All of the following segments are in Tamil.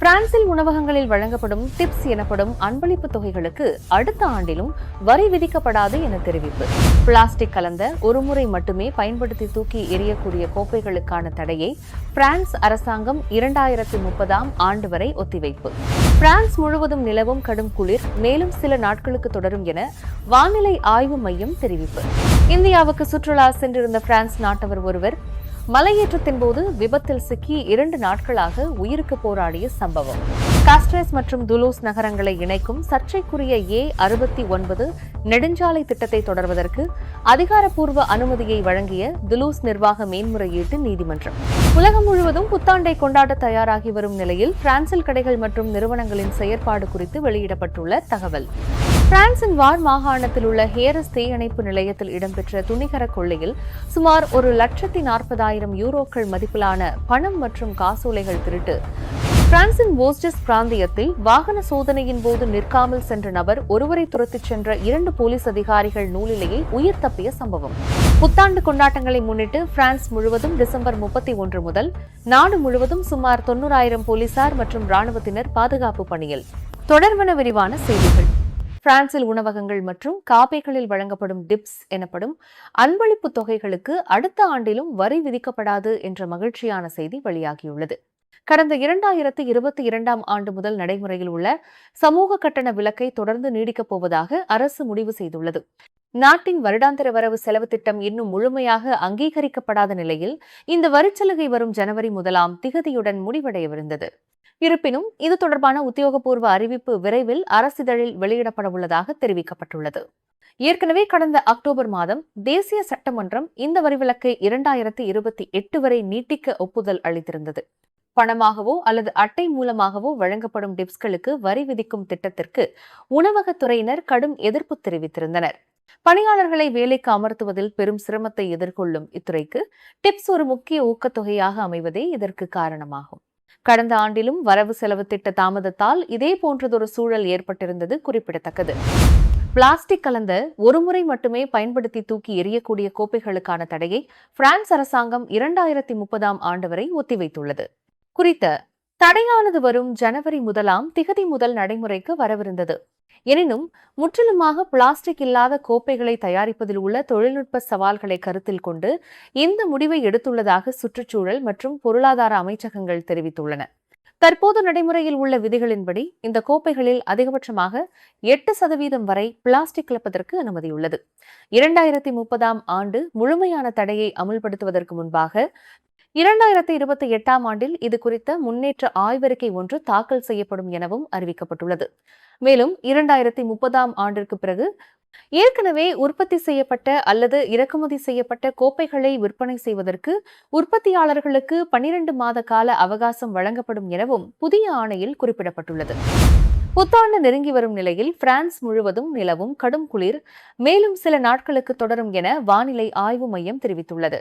பிரான்சில் உணவகங்களில் வழங்கப்படும் டிப்ஸ் எனப்படும் அன்பளிப்பு தொகைகளுக்கு அடுத்த ஆண்டிலும் வரி விதிக்கப்படாது என தெரிவிப்பு. பிளாஸ்டிக் கலந்த ஒருமுறை மட்டுமே பயன்படுத்தி தூக்கி எறியக்கூடிய கோப்பைகளுக்கான தடையை பிரான்ஸ் அரசாங்கம் இரண்டாயிரத்து முப்பதாம் ஆண்டு வரை ஒத்திவைப்பு. பிரான்ஸ் முழுவதும் நிலவும் கடும் குளிர் மேலும் சில நாட்களுக்கு தொடரும் என வானிலை ஆய்வு மையம் தெரிவிப்பு. இந்தியாவுக்கு சுற்றுலா சென்றிருந்த பிரான்ஸ் நாட்டவர் ஒருவர் மலையேற்றத்தின் போது விபத்தில் சிக்கி இரண்டு நாட்களாக உயிருக்கு போராடிய சம்பவம். காஸ்ட்ரஸ் மற்றும் துலூஸ் நகரங்களை இணைக்கும் சர்ச்சைக்குரிய ஏ அறுபத்தி ஒன்பது நெடுஞ்சாலை திட்டத்தை தொடர்வதற்கு அதிகாரப்பூர்வ அனுமதியை வழங்கிய துலூஸ் நிர்வாக மேன்முறையீட்டு நீதிமன்றம். உலகம் முழுவதும் புத்தாண்டை கொண்டாட தயாராகி வரும் நிலையில் பிரான்சில் கடைகள் மற்றும் நிறுவனங்களின் செயற்பாடு குறித்து வெளியிடப்பட்டுள்ள தகவல். பிரான்சின் வார் மாகாணத்தில் உள்ள ஹேரஸ் தீயணைப்பு நிலையத்தில் இடம்பெற்ற துணிகர கொள்ளையில் சுமார் ஒரு லட்சத்தி நாற்பதாயிரம் யூரோக்கள் மதிப்பிலான பணம் மற்றும் காசோலைகள் திருட்டு. பிரான்சின் போஸ்டஸ் பிராந்தியத்தில் வாகன சோதனையின் போது நிற்காமல் சென்ற நபர் ஒருவரை துரத்திச் சென்ற இரண்டு போலீஸ் அதிகாரிகள் நூலிலேயே உயிர் தப்பிய சம்பவம். புத்தாண்டு கொண்டாட்டங்களை முன்னிட்டு பிரான்ஸ் முழுவதும் டிசம்பர் முப்பத்தி ஒன்று முதல் நாடு முழுவதும் சுமார் தொன்னூறாயிரம் போலீசார் மற்றும் ராணுவத்தினர் பாதுகாப்பு பணியில். தொடர்பன விரிவான செய்திகள். பிரான்சில் உணவகங்கள் மற்றும் காபேகளில் வழங்கப்படும் டிப்ஸ் எனப்படும் அன்பளிப்பு தொகைகளுக்கு அடுத்த ஆண்டிலும் வரி விதிக்கப்படாது என்ற மகிழ்ச்சியான செய்தி வெளியாகியுள்ளது. கடந்த இரண்டாயிரத்து இருபத்தி இரண்டாம் ஆண்டு முதல் நடைமுறையில் உள்ள சமூக கட்டண விலக்கை தொடர்ந்து நீடிக்கப் போவதாக அரசு முடிவு செய்துள்ளது. நாட்டின் வருடாந்திர வரவு செலவு திட்டம் இன்னும் முழுமையாக அங்கீகரிக்கப்படாத நிலையில் இந்த வரிச்சலுகை வரும் ஜனவரி முதலாம் திகதியுடன் முடிவடையவிருந்தது. இருப்பினும் இது தொடர்பான உத்தியோகபூர்வ அறிவிப்பு விரைவில் அரசிதழில் வெளியிடப்பட உள்ளதாக தெரிவிக்கப்பட்டுள்ளது. ஏற்கனவே கடந்த அக்டோபர் மாதம் தேசிய சட்டமன்றம் இந்த வரிவிலக்கை இரண்டாயிரத்தி இருபத்தி எட்டு வரை நீட்டிக்க ஒப்புதல் அளித்திருந்தது. பணமாகவோ அல்லது அட்டை மூலமாகவோ வழங்கப்படும் டிப்ஸ்களுக்கு வரி விதிக்கும் திட்டத்திற்கு உணவகத்துறையினர் கடும் எதிர்ப்பு தெரிவித்திருந்தனர். பணியாளர்களை வேலைக்கு அமர்த்துவதில் பெரும் சிரமத்தை எதிர்கொள்ளும் இத்துறைக்கு டிப்ஸ் ஒரு முக்கிய ஊக்கத்தொகையாக அமைவதே இதற்கு காரணமாகும். கடந்த ஆண்டிலும் வரவு செலவு திட்ட தாமதத்தால் இதே போன்றதொரு சூழல் ஏற்பட்டிருந்தது குறிப்பிடத்தக்கது. பிளாஸ்டிக் கலந்த ஒருமுறை மட்டுமே பயன்படுத்தி தூக்கி எறியக்கூடிய கோப்பைகளுக்கான தடையை பிரான்ஸ் அரசாங்கம் இரண்டாயிரத்தி முப்பதாம் ஆண்டு வரை ஒத்திவைத்துள்ளது. குறித்த தடையானது வரும் ஜனவரி முதலாம் திகதி முதல் நடைமுறைக்கு வரவிருந்தது. எனினும் முற்றிலுமாக பிளாஸ்டிக் இல்லாத கோப்பைகளை தயாரிப்பதில் உள்ள தொழில்நுட்ப சவால்களை கருத்தில் கொண்டு இந்த முடிவை எடுத்துள்ளதாக சுற்றுச்சூழல் மற்றும் பொருளாதார அமைச்சகங்கள் தெரிவித்துள்ளன. தற்போது நடைமுறையில் உள்ள விதிகளின்படி இந்த கோப்பைகளில் அதிகபட்சமாக எட்டு சதவீதம் வரை பிளாஸ்டிக் கலப்பதற்கு அனுமதியுள்ளது. இரண்டாயிரத்தி முப்பதாம் ஆண்டு முழுமையான தடையை அமுல்படுத்துவதற்கு முன்பாக இரண்டாயிரத்தி இருபத்தி எட்டாம் ஆண்டில் இது குறித்த முன்னேற்ற ஆய்வறிக்கை ஒன்று தாக்கல் செய்யப்படும் எனவும் அறிவிக்கப்பட்டுள்ளது. மேலும் இரண்டாயிரத்தி முப்பதாம் ஆண்டிற்கு பிறகு ஏற்கனவே உற்பத்தி செய்யப்பட்ட அல்லது இறக்குமதி செய்யப்பட்ட கோப்பைகளை விற்பனை செய்வதற்கு உற்பத்தியாளர்களுக்கு பனிரெண்டு மாத கால அவகாசம் வழங்கப்படும் எனவும் புதிய ஆணையில் குறிப்பிடப்பட்டுள்ளது. புத்தாண்டு நெருங்கி வரும் நிலையில் பிரான்ஸ் முழுவதும் நிலவும் கடும் குளிர் மேலும் சில நாட்களுக்கு தொடரும் என வானிலை ஆய்வு மையம் தெரிவித்துள்ளது.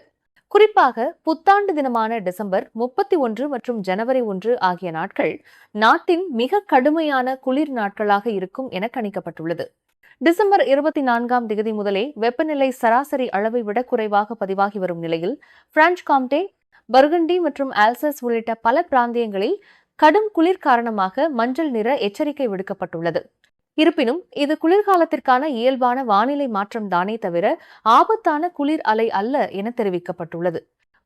குறிப்பாக புத்தாண்டு தினமான டிசம்பர் முப்பத்தி ஒன்று மற்றும் ஜனவரி ஒன்று ஆகிய நாட்கள் நாட்டின் மிக கடுமையான குளிர் நாட்களாக இருக்கும் என கணிக்கப்பட்டுள்ளது. டிசம்பர் இருபத்தி நான்காம் தேதி முதலே வெப்பநிலை சராசரி அளவை விட குறைவாக பதிவாகி வரும் நிலையில் பிரான்ச் காம்டே பர்கண்டி மற்றும் ஆல்சஸ் உள்ளிட்ட பல பிராந்தியங்களில் கடும் குளிர் காரணமாக மஞ்சள் நிற எச்சரிக்கை விடுக்கப்பட்டுள்ளது. இருப்பினும் இது குளிர்காலத்திற்கான இயல்பான வானிலை மாற்றம் தானே தவிர ஆபத்தான குளிர் அலை அல்ல என தெரிவிக்கப்பட்டுள்ளது.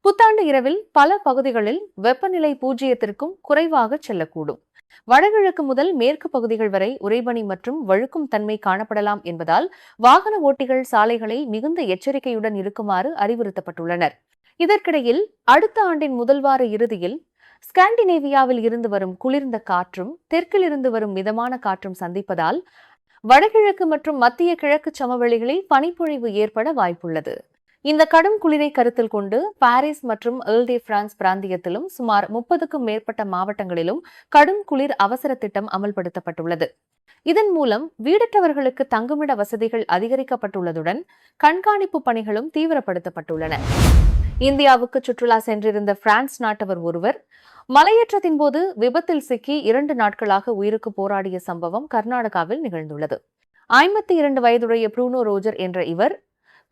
புத்தாண்டு இரவில் பல பகுதிகளில் வெப்பநிலை பூஜ்ஜியத்திற்கும் குறைவாக செல்லக்கூடும். வடகிழக்கு முதல் மேற்கு பகுதிகள் வரை உறைபனி மற்றும் வழுக்கும் தன்மை காணப்படலாம் என்பதால் வாகன ஓட்டிகள் சாலைகளில் மிகுந்த எச்சரிக்கையுடன் இருக்குமாறு அறிவுறுத்தப்பட்டுள்ளனர். இதற்கிடையில் அடுத்த ஆண்டின் முதல் வார இறுதியில் ஸ்காண்டினேவியாவில் இருந்து வரும் குளிர்ந்த காற்றும் தெற்கில் இருந்து வரும் மிதமான காற்றும் சந்திப்பதால் வடகிழக்கு மற்றும் மத்திய கிழக்கு சமவெளிகளில் பனிப்பொழிவு ஏற்பட வாய்ப்புள்ளது. இந்த கடும் குளிரை கருத்தில் கொண்டு பாரிஸ் மற்றும் எல்டே பிரான்ஸ் பிராந்தியத்திலும் சுமார் முப்பதுக்கும் மேற்பட்ட மாவட்டங்களிலும் கடும் குளிர் அவசர திட்டம் அமல்படுத்தப்பட்டுள்ளது. இதன் மூலம் வீடற்றவர்களுக்கு தங்குமிட வசதிகள் அதிகரிக்கப்பட்டுள்ளதுடன் கண்காணிப்பு பணிகளும் தீவிரப்படுத்தப்பட்டுள்ளன. இந்தியாவுக்கு சுற்றுலா சென்றிருந்த பிரான்ஸ் நாட்டவர் ஒருவர் மலையேற்றத்தின் போது விபத்தில் சிக்கி இரண்டு நாட்களாக உயிருக்கு போராடிய சம்பவம் கர்நாடகாவில் நிகழ்ந்துள்ளது. ஐம்பத்தி இரண்டு வயதுடைய ப்ரூனோ ரோஜர் என்ற இவர்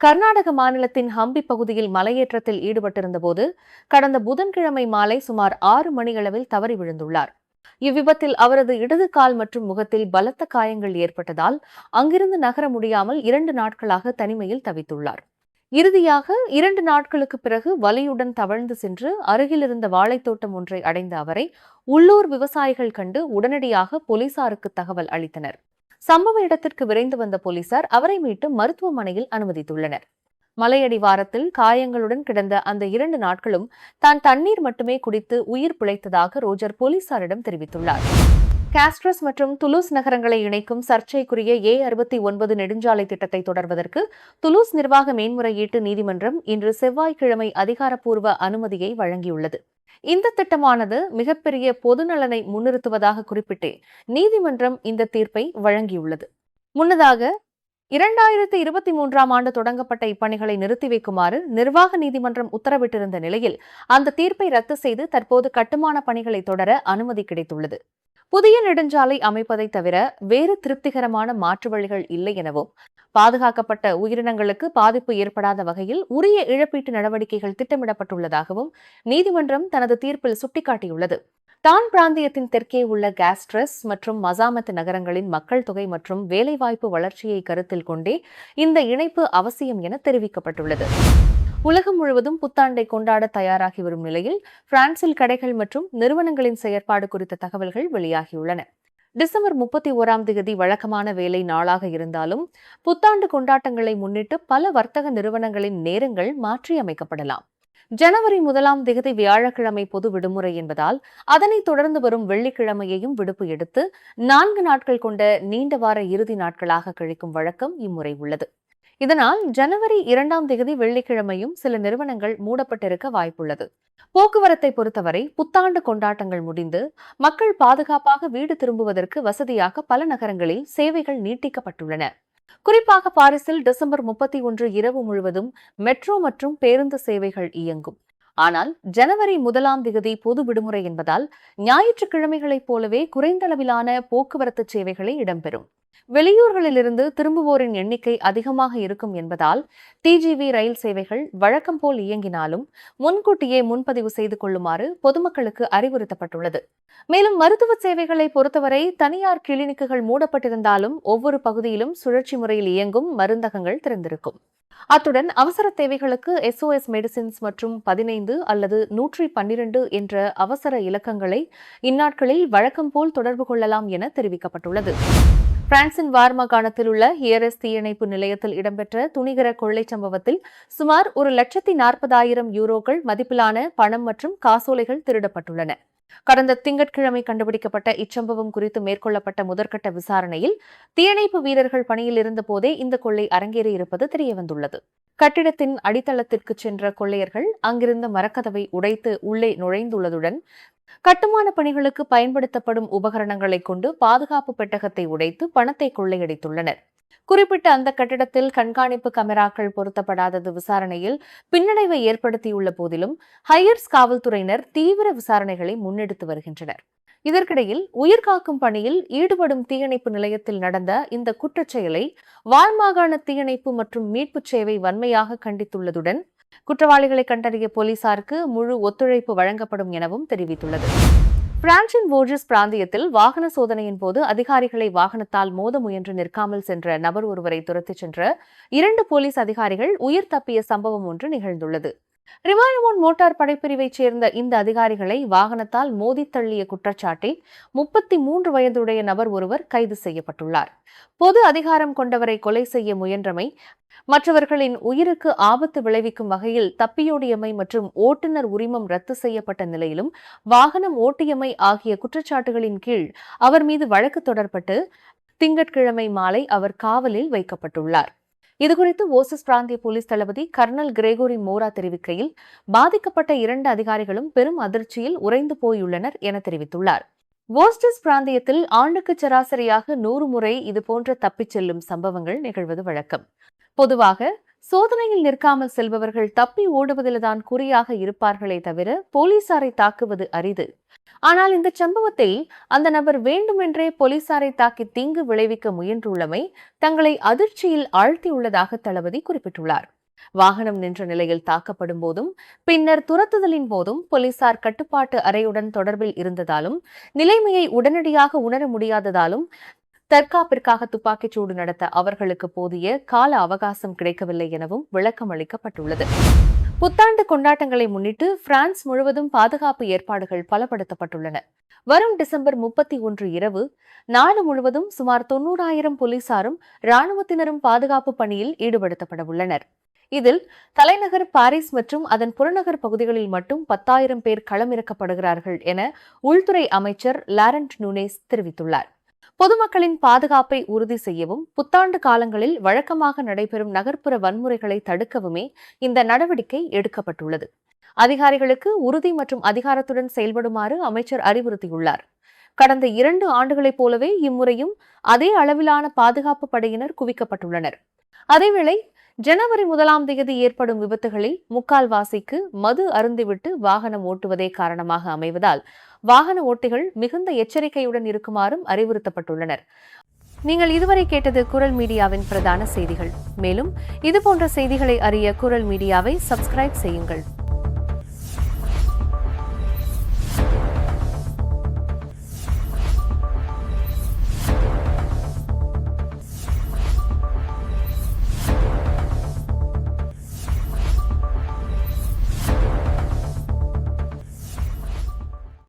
கர்நாடக மாநிலத்தின் ஹம்பி பகுதியில் மலையேற்றத்தில் ஈடுபட்டிருந்தபோது கடந்த புதன்கிழமை மாலை சுமார் ஆறு மணியளவில் தவறி விழுந்துள்ளார். இவ்விபத்தில் அவரது இடது கால் மற்றும் முகத்தில் பலத்த காயங்கள் ஏற்பட்டதால் அங்கிருந்து நகர முடியாமல் இரண்டு நாட்களாக தனிமையில் தவித்துள்ளார். இறுதியாக இரண்டு நாட்களுக்கு பிறகு வலியுடன் தவழ்ந்து சென்று அருகிலிருந்த வாழைத்தோட்டம் ஒன்றை அடைந்த அவரை உள்ளூர் விவசாயிகள் கண்டு உடனடியாக போலீசாருக்கு தகவல் அளித்தனர். சம்பவ இடத்திற்கு விரைந்து வந்த போலீசார் அவரை மீட்டு மருத்துவமனையில் அனுமதித்துள்ளனர். மலையடிவாரத்தில் காயங்களுடன் கிடந்த அந்த இரண்டு நாட்களும் தான் தண்ணீர் மட்டுமே குடித்து உயிர் பிழைத்ததாக ரோஜர் போலீசாரிடம் தெரிவித்துள்ளார். காஸ்ட்ரஸ் மற்றும் துலூஸ் நகரங்களை இணைக்கும் சர்ச்சைக்குரிய ஏ அறுபத்தி ஒன்பது நெடுஞ்சாலை திட்டத்தை தொடர்வதற்கு துலூஸ் நிர்வாக மேன்முறையீட்டு நீதிமன்றம் இன்று செவ்வாய்க்கிழமை அதிகாரப்பூர்வ அனுமதியை வழங்கியுள்ளது. இந்த திட்டமானது மிகப்பெரிய பொதுநலனை முன்னிறுத்துவதாக குறிப்பிட்டு நீதிமன்றம் இந்த தீர்ப்பை வழங்கியுள்ளது. முன்னதாக இரண்டாயிரத்தி இருபத்தி மூன்றாம் ஆண்டு தொடங்கப்பட்ட இப்பணிகளை நிறுத்தி வைக்குமாறு நிர்வாக நீதிமன்றம் உத்தரவிட்டிருந்த நிலையில் அந்த தீர்ப்பை ரத்து செய்து தற்போது கட்டுமான பணிகளை தொடர அனுமதி கிடைத்துள்ளது. புதிய நெடுஞ்சாலை அமைப்பதை தவிர வேறு திருப்திகரமான மாற்று வழிகள் இல்லை எனவும் பாதுகாக்கப்பட்ட உயிரினங்களுக்கு பாதிப்பு ஏற்படாத வகையில் உரிய இழப்பீட்டு நடவடிக்கைகள் திட்டமிடப்பட்டுள்ளதாகவும் நீதிமன்றம் தனது தீர்ப்பில் சுட்டிக்காட்டியுள்ளது. தான் பிராந்தியத்தின் தெற்கே உள்ள காஸ்ட்ரஸ் மற்றும் மசாமத் நகரங்களின் மக்கள் தொகை மற்றும் வேலைவாய்ப்பு வளர்ச்சியை கருத்தில் கொண்டே இந்த இணைப்பு அவசியம் என தெரிவிக்கப்பட்டுள்ளது. உலகம் முழுவதும் புத்தாண்டை கொண்டாட தயாராகி வரும் நிலையில் பிரான்சில் கடைகள் மற்றும் நிறுவனங்களின் செயற்பாடு குறித்த தகவல்கள் வெளியாகியுள்ளன. டிசம்பர் முப்பத்தி ஓராம் தேதி வழக்கமான வேலை நாளாக இருந்தாலும் புத்தாண்டு கொண்டாட்டங்களை முன்னிட்டு பல வர்த்தக நிறுவனங்களின் நேரங்கள் மாற்றியமைக்கப்படலாம். ஜனவரி முதலாம் தேதி வியாழக்கிழமை பொது விடுமுறை என்பதால் அதனைத் தொடர்ந்து வரும் வெள்ளிக்கிழமையையும் விடுப்பு எடுத்து நான்கு நாட்கள் கொண்ட நீண்ட வார இறுதி நாட்களாக கழிக்கும் வழக்கம் இம்முறை உள்ளது. இதனால் ஜனவரி இரண்டாம் தேதி வெள்ளிக்கிழமையும் சில நிறுவனங்கள் மூடப்பட்டிருக்க வாய்ப்புள்ளது. போக்குவரத்தை பொறுத்தவரை புத்தாண்டு கொண்டாட்டங்கள் முடிந்து மக்கள் பாதுகாப்பாக வீடு திரும்புவதற்கு வசதியாக பல நகரங்களில் சேவைகள் நீட்டிக்கப்பட்டுள்ளன. குறிப்பாக பாரிஸில் டிசம்பர் முப்பத்தி ஒன்று இரவு முழுவதும் மெட்ரோ மற்றும் பேருந்து சேவைகள் இயங்கும். ஆனால் ஜனவரி முதலாம் திகதி பொது விடுமுறை என்பதால் ஞாயிற்றுக்கிழமைகளைப் போலவே குறைந்தளவிலான போக்குவரத்து சேவைகளே இடம்பெறும். வெளியூர்களிலிருந்து திரும்புவோரின் எண்ணிக்கை அதிகமாக இருக்கும் என்பதால் டிஜிவி ரயில் சேவைகள் வழக்கம் போல் இயங்கினாலும் முன்கூட்டியே முன்பதிவு செய்து கொள்ளுமாறு பொதுமக்களுக்கு அறிவுறுத்தப்பட்டுள்ளது. மேலும் மருத்துவ சேவைகளை பொறுத்தவரை தனியார் கிளினிக்குகள் மூடப்பட்டிருந்தாலும் ஒவ்வொரு பகுதியிலும் சுழற்சி முறையில் இயங்கும் மருந்தகங்கள் திறந்திருக்கும். அத்துடன் அவசர தேவைகளுக்கு எஸ்ஓஎஸ் மெடிசின்ஸ் மற்றும் பதினைந்து அல்லது நூற்றி பன்னிரண்டு என்ற அவசர இலக்கங்களை இந்நாட்களில் வழக்கம் போல் தொடர்பு கொள்ளலாம் என தெரிவிக்கப்பட்டுள்ளது. பிரான்சின் வார் மாகாணத்தில் உள்ள ஹியரஸ் தீயணைப்பு நிலையத்தில் இடம்பெற்ற துணிகர கொள்ளைச் சம்பவத்தில் சுமார் ஒரு லட்சத்தி நாற்பதாயிரம் யூரோக்கள் மதிப்பிலான பணம் மற்றும் காசோலைகள் திருடப்பட்டுள்ளன. கடந்த திங்கட்கிழமை கண்டுபிடிக்கப்பட்ட இச்சம்பவம் குறித்து மேற்கொள்ளப்பட்ட முதற்கட்ட விசாரணையில் தீயணைப்பு வீரர்கள் பணியில் இருந்தபோதே இந்த கொள்ளை அரங்கேறியிருப்பது தெரியவந்துள்ளது. கட்டிடத்தின் அடித்தளத்திற்கு சென்ற கொள்ளையர்கள் அங்கிருந்த மரக்கதவை உடைத்து உள்ளே நுழைந்துள்ளதுடன் கட்டுமான பணிகளுக்கு பயன்படுத்தப்படும் உபகரணங்களை கொண்டு பாதுகாப்பு பெட்டகத்தை உடைத்து பணத்தை கொள்ளையடித்துள்ளனர். குறிப்பிட்ட அந்த கட்டிடத்தில் கண்காணிப்பு கமராக்கள் பொருத்தப்படாதது விசாரணையில் பின்னடைவை ஏற்படுத்தியுள்ள போதிலும் ஹையர்ஸ் காவல்துறையினர் தீவிர விசாரணைகளை முன்னெடுத்து வருகின்றனர். இதற்கிடையில் உயிர்காக்கும் பணியில் ஈடுபடும் தீயணைப்பு நிலையத்தில் நடந்த இந்த குற்றச்செயலை வால்மாகாண தீயணைப்பு மற்றும் மீட்புச் சேவை வன்மையாக கண்டித்துள்ளதுடன் குற்றவாளிகளை கண்டறிய போலீசாருக்கு முழு ஒத்துழைப்பு வழங்கப்படும் எனவும் தெரிவித்துள்ளது. பிரான்சின் போர்ஜஸ் பிராந்தியத்தில் வாகன சோதனையின் போது அதிகாரிகளை வாகனத்தால் மோத முயன்று நிற்காமல் சென்ற நபர் ஒருவரை துரத்திச் சென்ற இரண்டு போலீஸ் அதிகாரிகள் உயிர் தப்பிய சம்பவம் ஒன்று நிகழ்ந்துள்ளது. ரிவாயமோன் மோட்டார் படைப்பிரிவைச் சேர்ந்த இந்த அதிகாரிகளை வாகனத்தால் மோதி தள்ளிய குற்றச்சாட்டில் முப்பத்தி மூன்று வயதுடைய நபர் ஒருவர் கைது செய்யப்பட்டுள்ளார். பொது அதிகாரம் கொண்டவரை கொலை செய்ய முயன்றமை மற்றவர்களின் உயிருக்கு ஆபத்து விளைவிக்கும் வகையில் தப்பியோடியமை மற்றும் ஓட்டுநர் உரிமம் ரத்து செய்யப்பட்ட நிலையிலும் வாகனம் ஓட்டியமை ஆகிய குற்றச்சாட்டுகளின் கீழ் அவர் மீது வழக்கு தொடரப்பட்டு திங்கட்கிழமை மாலை அவர் காவலில் வைக்கப்பட்டுள்ளார். இதுகுறித்து ஓசஸ் பிராந்திய போலீஸ் தளபதி கர்னல் கிரேகோரி மோரா தெரிவிக்கையில் பாதிக்கப்பட்ட இரண்டு அதிகாரிகளும் பெரும் அதிர்ச்சியில் உறைந்து போயுள்ளனர் என தெரிவித்துள்ளார். ஓஸ்டஸ் பிராந்தியத்தில் ஆண்டுக்கு சராசரியாக நூறு முறை இதுபோன்ற தப்பிச் செல்லும் சம்பவங்கள் நிகழ்வது வழக்கம். பொதுவாக சோதனையில் நிற்காமல் செல்பவர்கள் தப்பி ஓடுவதில்தான் குறியாக இருப்பார்களே தவிர போலீசாரை தாக்குவது அரிது. ஆனால் இந்த சம்பவத்தில் அந்த நபர் வேண்டுமென்றே போலீசாரை தாக்கி தீங்கு விளைவிக்க முயன்றுள்ளமை தங்களை அதிர்ச்சியில் ஆழ்த்தியுள்ளதாக தளபதி குறிப்பிட்டுள்ளார். வாகனம் நின்ற நிலையில் தாக்கப்படும் போதும் பின்னர் துரத்துதலின் போதும் போலீசார் கட்டுப்பாட்டு அறையுடன் தொடர்பில் இருந்ததாலும் நிலைமையை உடனடியாக உணர முடியாததாலும் தற்காப்பிற்காக துப்பாக்கிச் சூடு நடத்த அவர்களுக்கு போதிய கால அவகாசம் கிடைக்கவில்லை எனவும் விளக்கம் அளிக்கப்பட்டுள்ளது. புத்தாண்டு கொண்டாட்டங்களை முன்னிட்டு பிரான்ஸ் முழுவதும் பாதுகாப்பு ஏற்பாடுகள் பலப்படுத்தப்பட்டுள்ளன. வரும் டிசம்பர் முப்பத்தி ஒன்று இரவு நாடு முழுவதும் சுமார் தொன்னூறாயிரம் போலீசாரும் ராணுவத்தினரும் பாதுகாப்பு பணியில் ஈடுபடுத்தப்பட உள்ளனர். இதில் தலைநகர் பாரிஸ் மற்றும் அதன் புறநகர் பகுதிகளில் மட்டும் பத்தாயிரம் பேர் களமிறக்கப்படுகிறார்கள் என உள்துறை அமைச்சர் லாரண்ட் நூனேஸ் தெரிவித்துள்ளார். பொதுமக்களின் பாதுகாப்பை உறுதி செய்யவும் புத்தாண்டு காலங்களில் வழக்கமாக நடைபெறும் நகர்ப்புற வன்முறைகளை தடுக்கவுமே இந்த நடவடிக்கை எடுக்கப்பட்டுள்ளது. அதிகாரிகளுக்கு உறுதி மற்றும் அதிகாரத்துடன் செயல்படுமாறு அமைச்சர் அறிவுறுத்தியுள்ளார். கடந்த இரண்டு ஆண்டுகளைப் போலவே இம்முறையும் அதே அளவிலான பாதுகாப்பு படையினர் குவிக்கப்பட்டுள்ளனர். அதேவேளை ஜனவரி முதலாம் தேதி ஏற்படும் விபத்துகளில் முக்கால்வாசிக்கு மது அருந்திவிட்டு வாகனம் ஓட்டுவதே காரணமாக அமைவதால் வாகன ஓட்டிகள் மிகுந்த எச்சரிக்கையுடன் இருக்குமாறும் அறிவுறுத்தப்பட்டுள்ளனர். நீங்கள் இதுவரை கேட்டது குரல் மீடியாவின் பிரதான செய்திகள். மேலும் இதுபோன்ற செய்திகளை அறிய குரல் மீடியாவை சப்ஸ்கிரைப் செய்யுங்கள்.